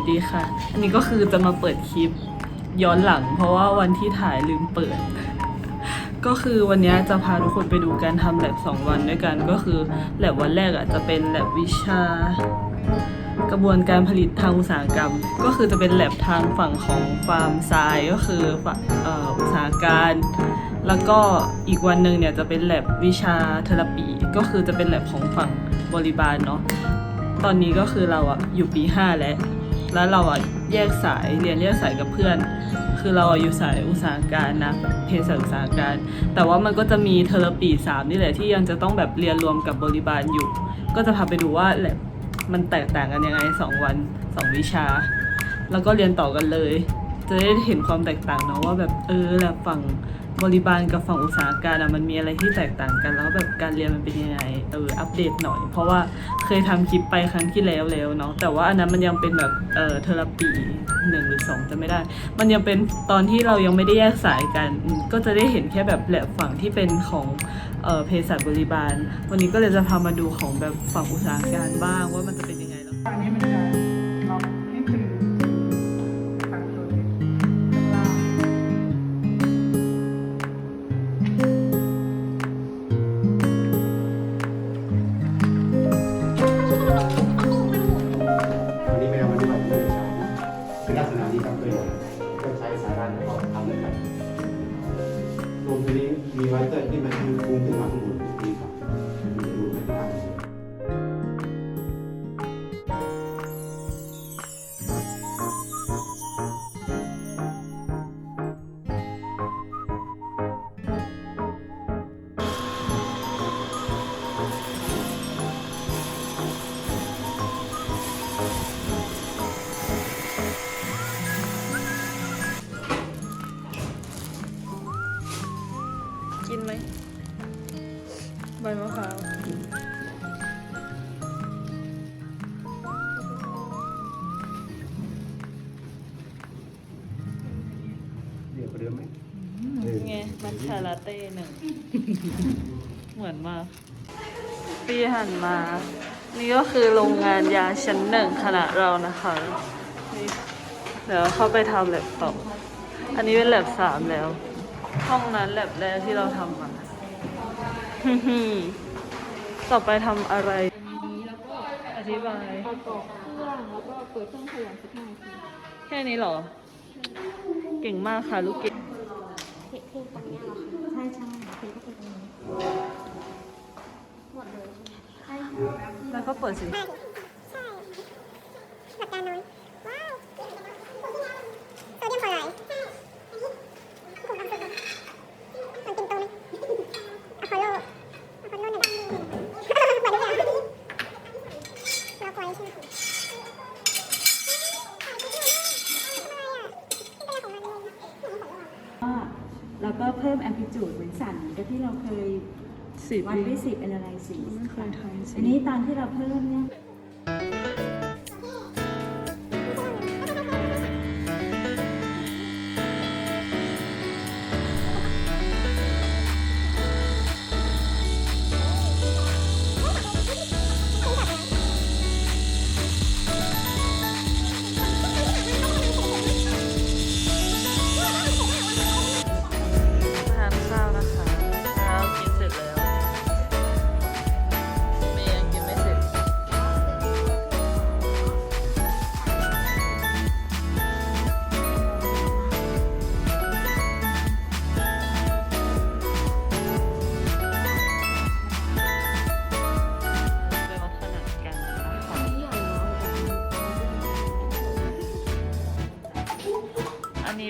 สดีค่ะ อันนี้ก็คือจะมาเปิดคลิปย้อนหลัง เพราะว่าวันที่ถ่ายลืมเปิด ก็คือวันนี้จะพาทุกคนไปดูการทำแลบสองวันด้วยกัน ก็คือแลบวันแรกอะจะเป็นแลบวิชากระบวนการผลิตทางอุตสาหกรรม ก็คือจะเป็นแลบทางฝั่งของฟาร์มทรายก็คือฝั่งอุตสาหการ แล้วก็อีกวันหนึ่งเนี่ยจะเป็นแลบวิชาเทอราปี ก็คือจะเป็นแลบของฝั่งบริบาลเนาะตอนนี้ก็คือเราอะอยู่ปี 5 แล้ว แล้วเราอะแยกสายเรียนแยกสายกับเพื่อน คือเราอยู่สายอุตสาหการนะเภสัชอุตสาหการ แต่ว่ามันก็จะมีเทอราปี3นี่แหละที่ยังจะต้องแบบเรียนรวมกับบริบาลอยู่ ก็จะพาไปดูว่าแลบมันแตกต่างกันยังไง2วัน2วิชา แล้วก็เรียนต่อกันเลย จะได้เห็นความแตกต่างเนาะว่าแบบเออแลบฝั่ง บริบาลกับฝั่งอุตสาหการอะมันมีอะไรที่แตกต่างกันแล้วแบบการเรียนมันเป็นยังไงเอออัปเดตหน่อย เพราะว่าเคยทำคลิปไปครั้งที่แล้วแล้วเนาะแต่ว่าอันนั้นมันยังเป็นแบบเออเทอราปีหนึ่งหรือสองจะไม่ได้ มันยังเป็นตอนที่เรายังไม่ได้แยกสายกัน ก็จะได้เห็นแค่แบบแหลบฝั่งที่เป็นของเออเภสัชบริบาล วันนี้ก็เลยจะพามาดูของแบบฝั่งอุตสาหการบ้างว่ามันจะเป็นยังไงแล้วอันนี้มันจะ เดี๋ยวเดิมไหมไงมัทฉาลาเต้หนึ่ง เหมือนมากปีหันมา นี่ก็คือโรงงานยาชั้นหนึ่งขนาดเรานะคะนี่เดี๋ยวเข้าไปทำแลบต่ออันนี้เป็นแลบสามแล้ว ห้องนั้นแลบแรกที่เราทำมาต่อไปทำอะไร อธิบายประกอบเครื่องแล้วก็เปิดเครื่องขยาย15นาทีแค่นี้เหรอ เก่งมากค่ะลูกเก่งเพลงเพลงตรงเนี้ยเหรอคะใช่ใช่เพลงก็เป็นตรงนี้หมดเลยใช่ไหมใช่ค่ะแล้วก็เปิดสิ ใช่ใช่หลักการน้อย ว้าวโซเดียมคลอไรด์ใช่ผมทำสุดมันปินโตไหมอะพอลโลอะพอลโลหนึ่งหมดทุกอย่างล็อกไว้ใช่ไหมถ่ายคลิปอยู่นะทำอะไรอะเป็นอะไรของมันเลย ก็แล้วก็เพิ่มแอมพลิจูดเหมือนสั่นเหมือนกับที่เราเคย สิบวัดด้วยสิบเป็นอะไรสีไม่เคยทำสิอันนี้ตอนที่เราเพิ่มเนี่ย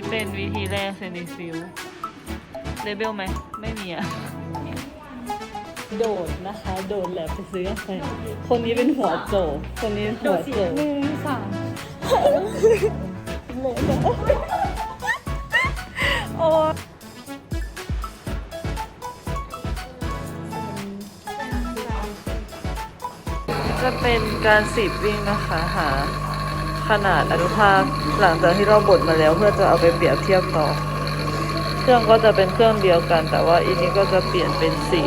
นนี้เป็นวิธีแรกเซนิฟิลเลเบลไหม ไม่มีอะ โดดนะคะ โดดแหลบไปซื้อกาแฟคนนี้เป็นหัวโจกคนนี้หัวโจกหนึ่งสามโอ้จะเป็นการสีบวิ่งนะคะหา ขนาดอนุภาคหลังจากที่เราบดมาแล้วเพื่อจะเอาไปเปรียบเทียบต่อ เครื่องก็จะเป็นเครื่องเดียวกัน แต่ว่าอีนี้ก็จะเปลี่ยนเป็นสี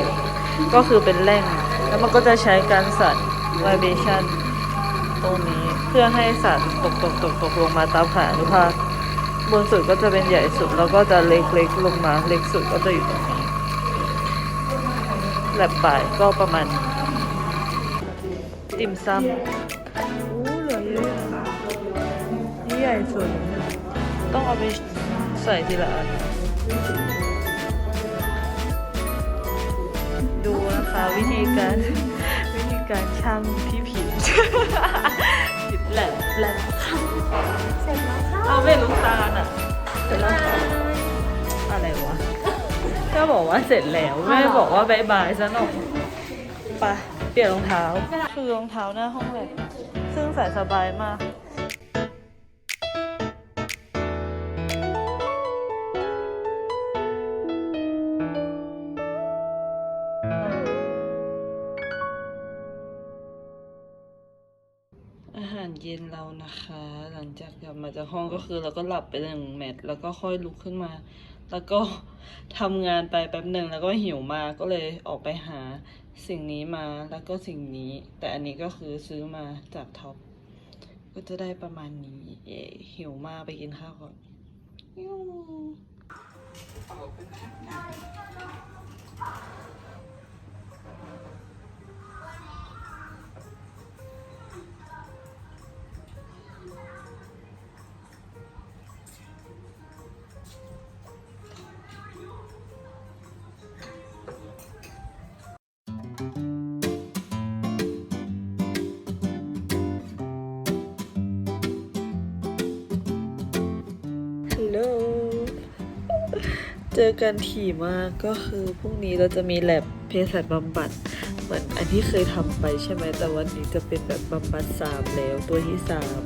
ก็คือเป็นแร่ง แล้วมันก็จะใช้การสั่น vibration ตรงนี้เพื่อให้สารตกตกตกตกลงมาตามขนาดอนุภาคบนสุดก็จะเป็นใหญ่สุดแล้วก็จะเล็กๆลงมาเล็กสุดก็จะอยู่ตรงนี้แลบปลายก็ประมาณติ่มซำ ใหญ่สุด ต้องเอาไปใส่ทีละอัน ดูนะคะวิธีการ วิธีการช่างที่ผิด ผิดแหละแหละเสร็จแล้วค่ะเอาไม่รู้ตาลอะเสร็จแล้วอะไรวะก็บอกว่าเสร็จแล้วไม่บอกว่าบายบายซะหน่อยไปเปลี่ยนรองเท้า คือรองเท้าหน้าห้องเลยซึ่งใส่สบายมาก ลังจากกลับมาจากห้องก็คือเราก็หลับไปหนึ่งแมตช์แล้วก็ค่อยลุกขึ้นมา แล้วก็ทำงานไปแป๊บหนึ่งแล้วก็หิวมากก็เลยออกไปหาสิ่งนี้มาแล้วก็สิ่งนี้ แต่อันนี้ก็คือซื้อมาจากท็อปก็จะได้ประมาณนี้เย่หิวมากไปกินข้าวก่อนอิ๊ เจอกันถี่มากก็คือพรุ่งนี้เราจะมีแลบเภสัชบำบัด เหมือนอันที่เคยทำไปใช่ไหมแต่วันนี้จะเป็นแบบบำบัดสามแล้วตัวที่สาม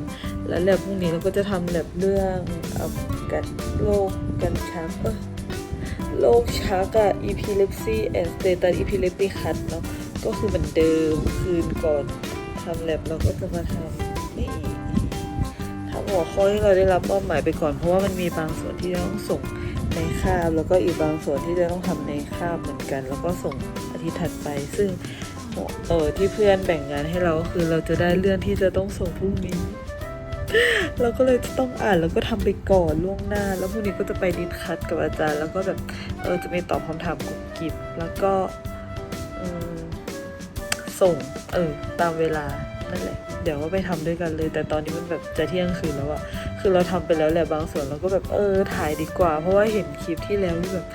แล้วแลบพรุ่งนี้เราก็จะทำแลบเรื่องเอ่อกันโรคกันชักเออโรคชักอะ epilepsy and status epileptic cut เนาะก็คือเหมือนเดิมคืนก่อนทำแลบเราก็จะมาทำ หัวข้อที่เราได้รับมอบหมายไปก่อน เพราะว่ามันมีบางส่วนที่จะต้องส่งในคาบ แล้วก็อีกบางส่วนที่จะต้องทำในคาบเหมือนกัน แล้วก็ส่งอาทิตย์ถัดไป ซึ่งเออที่เพื่อนแบ่งงานให้เราก็คือเราจะได้เรื่องที่จะต้องส่งพรุ่งนี้ เราก็เลยจะต้องอ่านแล้วก็ทำไปก่อนล่วงหน้า แล้วพรุ่งนี้ก็จะไปดินคัดกับอาจารย์ แล้วก็แบบเออจะมีตอบคำถามกุบกิบแล้วก็ส่งเออตามเวลานั่นแหละ เดี๋ยวก็ไปทำด้วยกันเลย แต่ตอนนี้มันแบบจะเที่ยงคืนแล้วอะคือเราทำไปแล้วแหละบางส่วนเราก็แบบเออถ่ายดีกว่า เพราะว่าเห็นคลิปที่แล้วที่แบบ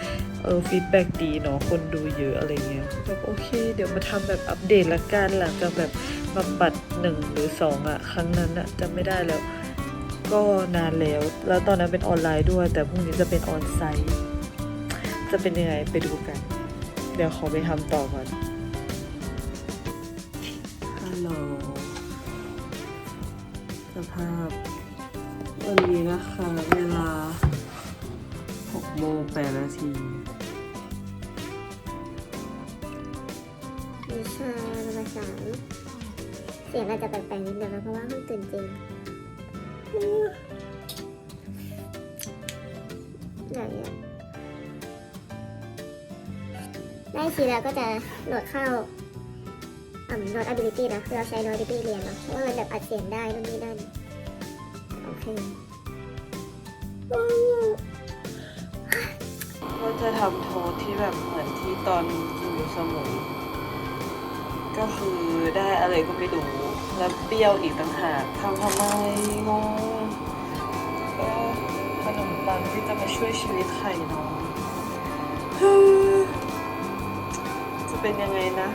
เออฟีดแบ็ดีเนาะคนดูเยอะอะไรเงี้ยแบบโอเค เดี๋ยวมาทำแบบอัปเดตละกันหลังจากแบบบำบัดหนึ่งหรือสองอะครั้งนั้นอะจำไม่ได้แล้ว ก็นานแล้ว แล้วตอนนั้นเป็นออนไลน์ด้วย แต่พรุ่งนี้จะเป็นออนไซต์จะเป็นยังไงไปดูกัน เดี๋ยวขอไปทำต่อก่อน ภาพ วันนี้นะคะ เวลา6โมง8นาทีวิชาภาษาเสียงอาจจะแปลกๆนิดนึงนะเพราะว่าเพิ่งตื่นจริงไหนอะได้ทีแล้วก็จะโหลดเข้า อ่าโหลด ability นะคือเราใช้ ability เรียนเนาะเพราะว่ามันแบบอัดเสียงได้นู่นนี่นั่นโอเคก็จะทำโทสที่แบบเหมือนที่ตอนอยู่สมุยก็คือได้อะไรก็ไม่รู้แล้วเปรี้ยวอีกต่างหากทำทำไมงงก็ขนมปังที่จะมาช่วยชีวิตไข่น้องจะเป็นยังไงนะ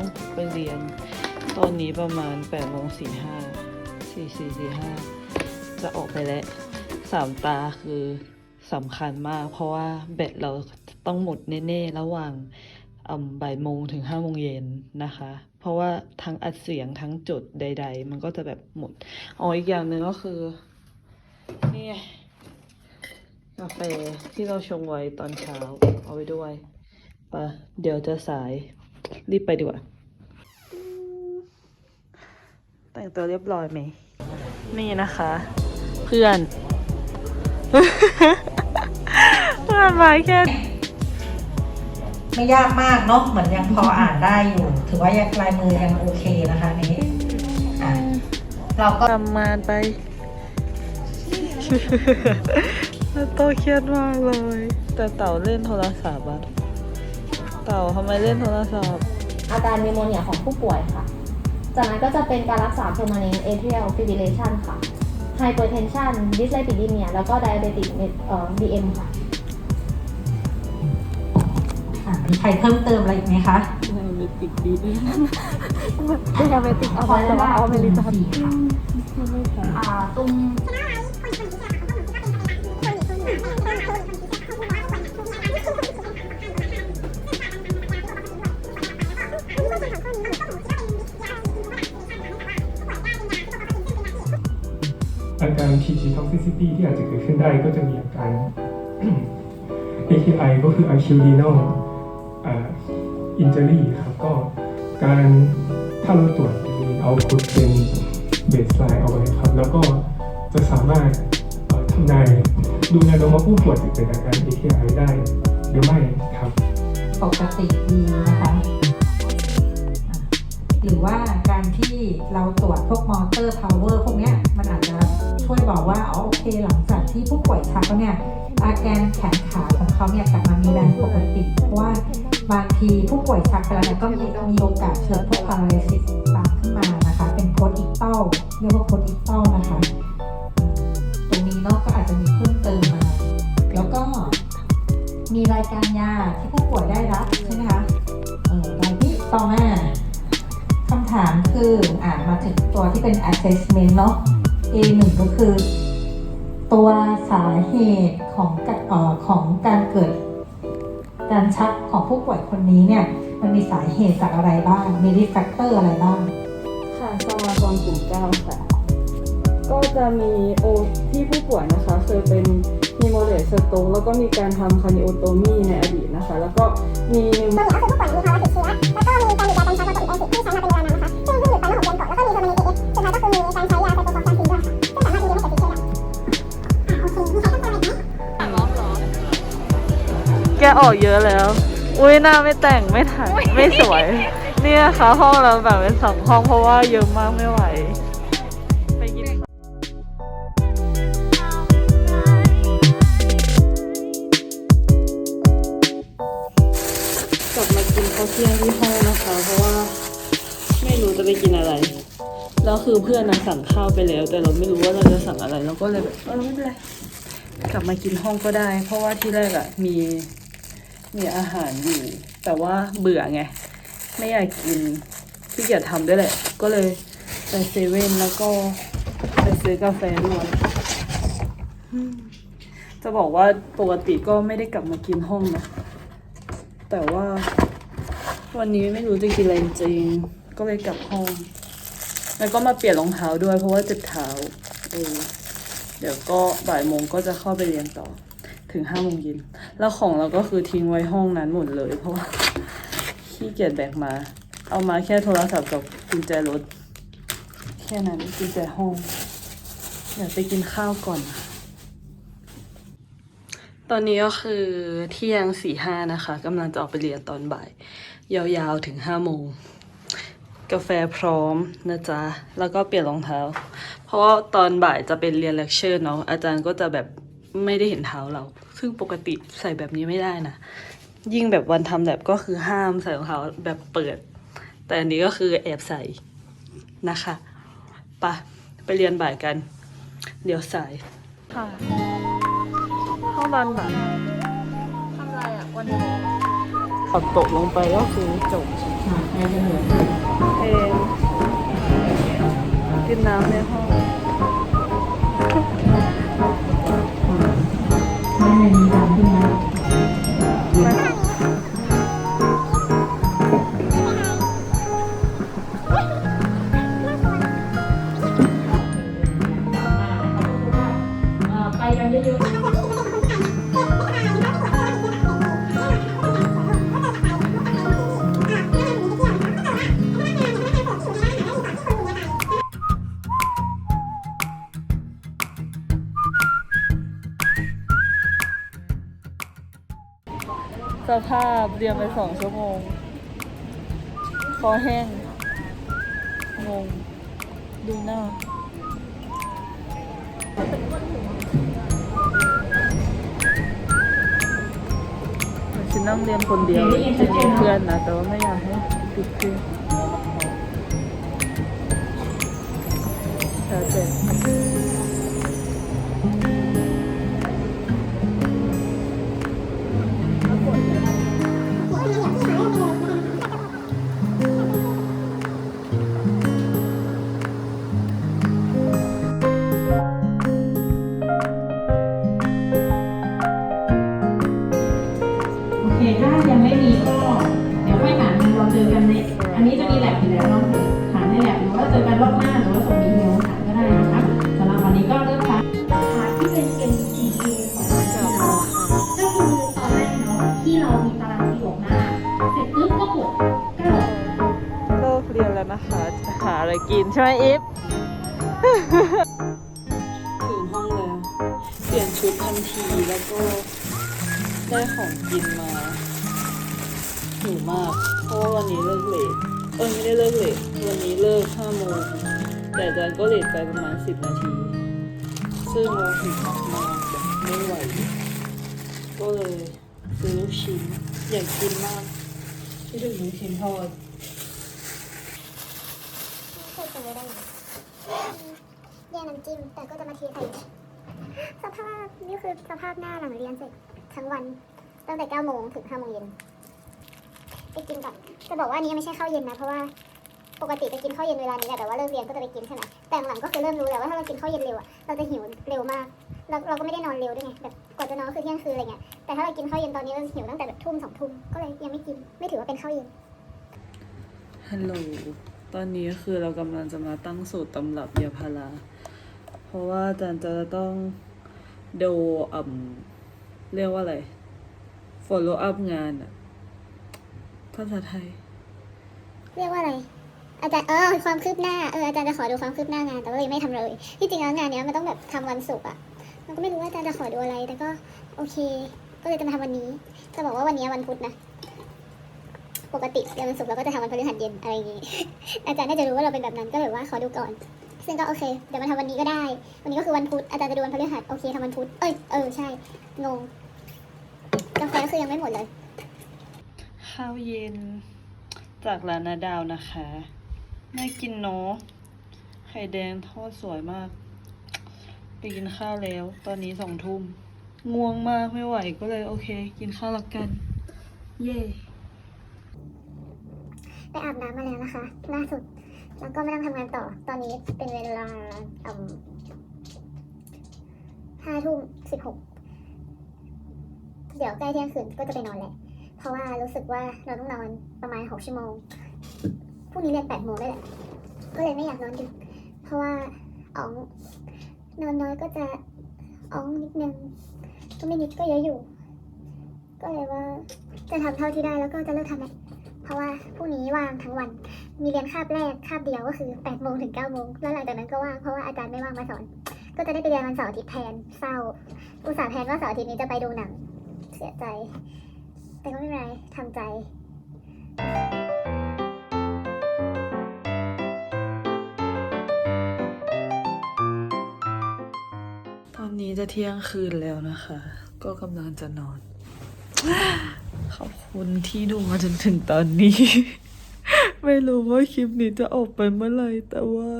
ต้องไปเรียน ตอนนี้ประมาณ8โมง45 44 45จะออกไปแล้วสามตาคือสำคัญมาก เพราะว่าแบตเราต้องหมดแน่ๆ ระหว่างบ่ายโมงถึง5โมงเย็นนะคะ เพราะว่าทั้งอัดเสียงทั้งจดใด ๆ มันก็จะแบบหมดอ๋ออีกอย่างหนึ่งก็คือ นี่กาแฟที่เราชงไว้ตอนเช้าเอาไว้ด้วยปะเดี๋ยวจะสาย รีบไปดีกว่า แต่งตัวเรียบร้อยไหม นี่นะคะ เพื่อนมันมาแค่ไม่ยากมากเนาะเหมือนยังพออ่านได้อยู่ ถือว่ายังลายมือยังโอเคนะคะอันนี้อะเราก็ทำมานไปแล้วโตเครียดมากเลย แต่เต่าเล่นโทรศัพท์อะ เต่าทำไมเล่นโทรศัพท์ อาการนิโมเนียของผู้ป่วยค่ะ จากนั้นก็จะเป็นการรักษา permanent atrial fibrillation ค่ะ hypertension dyslipidemia แล้วก็ diabetic เอ่อ DM ค่ะอะมีใครเพิ่มเติมอะไรอีกไหมคะ diabetic D diabetic เอาไว้แต่ว่าเอาไม่รู้จักค่ะอ่าตุ้มอ การ TG toxicity ที่อาจจะเกิดขึ้นได้ก็จะมีอาการ AKI ก็คือ acute renal อ่า injury ครับก็การถ้าเราตรวจมี output เป็น baseline เอาไว้ครับ แล้วก็จะสามารถทำนายดูแนวโน้มว่าผู้ป่วยจะเกิดอาการ AKI ได้หรือไม่ครับ ปกติดีนะคะ หรือว่า การที่เราตรวจพวกมอเตอร์พาวเวอร์พวกนี้มันอาจจะช่วยบอกว่าอ๋อโอเค หลังจากที่ผู้ป่วยชักแล้วเนี่ยอาการแขนขาของเขาเนี่ยกลับมามีแรงปกติเพราะว่าบางทีผู้ป่วยชักไปแล้วเนี่ยก็มีมีโอกาสเกิดพวกพาราลิซิสตามขึ้นมานะคะ เป็นโพสอีกเต้าเรียกว่าโพสอีกเต้านะคะ ตรงนี้เนาะก็อาจจะมีเพิ่มเติมมา แล้วก็มีรายการยาที่ผู้ป่วยได้รับใช่ไหมคะเออรายที่ต่อมาำถามคืออ่านมาถึงตัวที่เป็น assessment เนาะ A หนึ่งก็คือ ตัวสาเหตุของกะเอ่อของการเกิด การชักของผู้ป่วยคนนี้เนี่ย มันมีสาเหตุจากอะไรบ้าง มี risk factor อะไรบ้าง ค่ะสมาคมกลุ่มเก้าค่ะ ก็จะมีโอที่ผู้ป่วยนะคะเคยเป็นมีโมเลสโตงแล้วก็มีการทำคานิโอโตมีในอดีตนะคะ แล้วก็มีตัวนี้ก็ ออกเยอะแล้ว อุ้ยหน้าไม่แต่งไม่ถ่ายไม่สวย เนี่ยค่ะห้องเราแบบเป็นสองห้องเพราะว่าเยอะมากไม่ไหวไปกินข้าวกลับมากินข้าวเที่ยงที่ห้องนะคะ เพราะว่าไม่รู้จะไปกินอะไร แล้วคือเพื่อนนะสั่งข้าวไปแล้ว แต่เราไม่รู้ว่าเราจะสั่งอะไรเราก็เลยแบบเออไม่เป็นไรกลับมากินห้องก็ได้ เพราะว่าที่แรกอะมี มีอาหารอยู่ แต่ว่าเบื่อไง ไม่อยากกินขี้เกียจทำด้วยแหละ ก็เลยไปเซเว่นแล้วก็ไปซื้อกาแฟด้วยจะบอกว่าปกติก็ไม่ได้กลับมากินห้องนะ แต่ว่า วันนี้ไม่รู้จะกินอะไรจริง ก็เลยกลับห้อง แล้วก็มาเปลี่ยนรองเท้าด้วยเพราะว่าเจ็บเท้าเออเดี๋ยวก็บ่ายโมงก็จะเข้าไปเรียนต่อ ถึงห้าโมงเย็นแล้วของเราก็คือทิ้งไว้ห้องนั้นหมดเลย เพราะว่าขี้เกียจแบกมา เอามาแค่โทรศัพท์กับกุญแจรถ แค่นั้นกุญแจห้องเดี๋ยวไปกินข้าวก่อน ตอนนี้ก็คือเที่ยงสี่ห้านะคะกำลังจะออกไปเรียนตอนบ่าย ยาวๆถึงห้าโมงกาแฟพร้อมนะจ๊ะ แล้วก็เปลี่ยนรองเท้า เพราะว่าตอนบ่ายจะเป็นเรียนเลคเชอร์เนาะอาจารย์ก็จะแบบ ไม่ได้เห็นเท้าเรา ซึ่งปกติใส่แบบนี้ไม่ได้นะ ยิ่งแบบวันทำแบบก็คือห้ามใส่รองเท้าแบบเปิด แต่อันนี้ก็คือแอบใส่นะคะไปะไปเรียนบ่ายกัน เดี๋ยวสายค่ะห้องนอนบ่ายทำอะไรอะวันนี้ขอตกลงไปก็คือจบเองกินน้ำในห้อง ไภาพเรียนไปสองชั่วโมง คอแห้ง งง ดูหน้าฉันนั่งเรียนคนเดียวจะมีเพื่อนนะ แต่ว่าไม่อยากให้ติดเพื่อนแล้วแต่ เลิกเรียนแล้วนะคะ จะหาอะไรกินใช่ไหมอีฟถึงห้องแล้วเปลี่ยนชุดทันทีแล้วก็ได้ของกินมาหิวมาก เพราะว่าวันนี้เลิกเลทเออไม่ได้เลิกเลทวันนี้เลิก5โมงแต่อาจารย์ก็เลทไปประมาณ10นาที ซึ่งเราหิวมากๆแบบไม่ไหว ก็เลย ซื้อลูกชิ้นอยากกินมากที่ถึงลูกชิ้นทอดเคยกินไว้ได้ไหมแย่น้ำจิ้มแต่ก็จะมาเทใส่สภาพนี่คือสภาพหน้าหลังเรียนเสร็จทั้งวันตั้งแต่9โมงถึง5โมงเย็นไปกินก่อนจะบอกว่านี้ไม่ใช่ข้าวเย็นนะเพราะว่าปกติไปกินข้าวเย็นเวลานี้แหละแต่ว่าเลิกเรียนก็จะไปกินใช่ไหมแต่หลังก็คือเริ่มรู้แล้วว่าถ้าเรากินข้าวเย็นเร็วอะเราจะหิวเร็วมากเราเราก็ไม่ได้นอนเร็วด้วยไงแบบ จะนอนก็คือเที่ยงคืนอะไรเงี้ย แต่ถ้าเรากินข้าวเย็นตอนนี้เราหิวตั้งแต่แบบทุ่มสองทุ่มก็เลยยังไม่กิน ไม่ถือว่าเป็นข้าวเย็น ฮัลโหล ตอนนี้คือเรากำลังจะมาตั้งสูตรตำรับยาพารา เพราะว่าอาจารย์จะต้องดูอ่ำเรียกว่าอะไร follow up งานอะภาษาไทย เรียกว่าอะไรอาจารย์เออความคืบหน้าเอออาจารย์จะขอดูความคืบหน้างานแต่ว่ายังไม่ทำเลย ที่จริงแล้วงานเนี้ยมันต้องแบบทำวันศุกร์อะ มันก็ไม่รู้ว่าอาจารย์จะขอดูอะไร แต่ก็โอเค ก็เลยจะมาทำวันนี้ จะบอกว่าวันนี้วันพุธนะ ปกติเดือนวันศุกร์เราก็จะทำวันพฤหัสเย็นอะไรอย่างงี้ อาจารย์น่าจะรู้ว่าเราเป็นแบบนั้นก็เลยว่าขอดูก่อน ซึ่งก็โอเค เดี๋ยวมาทำวันนี้ก็ได้ วันนี้ก็คือวันพุธ อาจารย์จะดูวันพฤหัสโอเคทำวันพุธ เอ้ย เออใช่ งงกาแฟก็คือยังไม่หมดเลย ข้าวเย็น จากร้านนาดาวนะคะน่กินเนาะ ไข่แดงทอดสวยมาก ไปกินข้าวแล้ว ตอนนี้สองทุ่มง่วงมากไม่ไหวก็เลยโอเค กินข้าวละกัน เย่ไปอาบน้ำมาแล้วนะคะล่าสุด แล้วก็ไม่ต้องทำงานต่อ ตอนนี้เป็นเวลาห้าทุ่มสิบหกเดี๋ยวใกล้เที่ยงคืนก็จะไปนอนแหละ เพราะว่ารู้สึกว่าเราต้องนอนประมาณหกชั่วโมงพรุ่งนี้เรียนแปดโมงด้วยแหละ ก็เลยไม่อยากนอนดึก เพราะว่าอ๋อง นอนน้อยก็จะอ๋องนิดนึงก็ไม่นิดก็เยอะอยู่ ก็เลยว่าจะทำเท่าที่ได้แล้วก็จะเลิกทำแหละเพราะว่าพรุ่งนี้ว่างทั้งวัน มีเรียนคาบแรกคาบเดียวก็คือ8โมงถึง9โมงแล้วหลังจากนั้นก็ว่างเพราะว่าอาจารย์ไม่ว่างมาสอน ก็จะได้ไปเรียนวันเสาร์อาทิตย์แทนเศร้าอุตส่าห์แทนว่าเสาร์อาทิตย์นี้จะไปดูหนัง เสียใจ แต่ก็ไม่เป็นไรทำใจ จะเที่ยงคืนแล้วนะคะ ก็กำลังจะนอน ขอบคุณที่ดูมาจนถึงตอนนี้ ไม่รู้ว่าคลิปนี้จะออกไปเมื่อไหร่แต่ว่า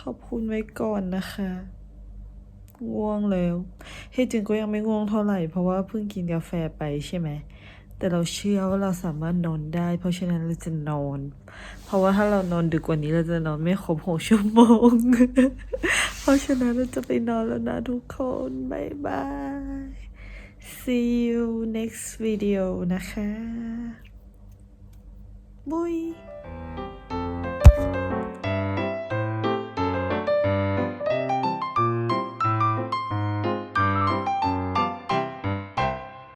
ขอบคุณไว้ก่อนนะคะง่วงแล้วที่จริงก็ยังไม่ง่วงเท่าไหร่เพราะว่าเพิ่งกินกาแฟไปใช่ไหม แต่เราเชื่อว่าเราสามารถนอนได้ เพราะฉะนั้นเราจะนอน เพราะว่าถ้าเรานอนดึกกว่านี้เราจะนอนไม่ครบหกชั่วโมง เพราะฉะนั้นเราจะไปนอนแล้วนะทุกคนบายบาย see you next video นะคะบุย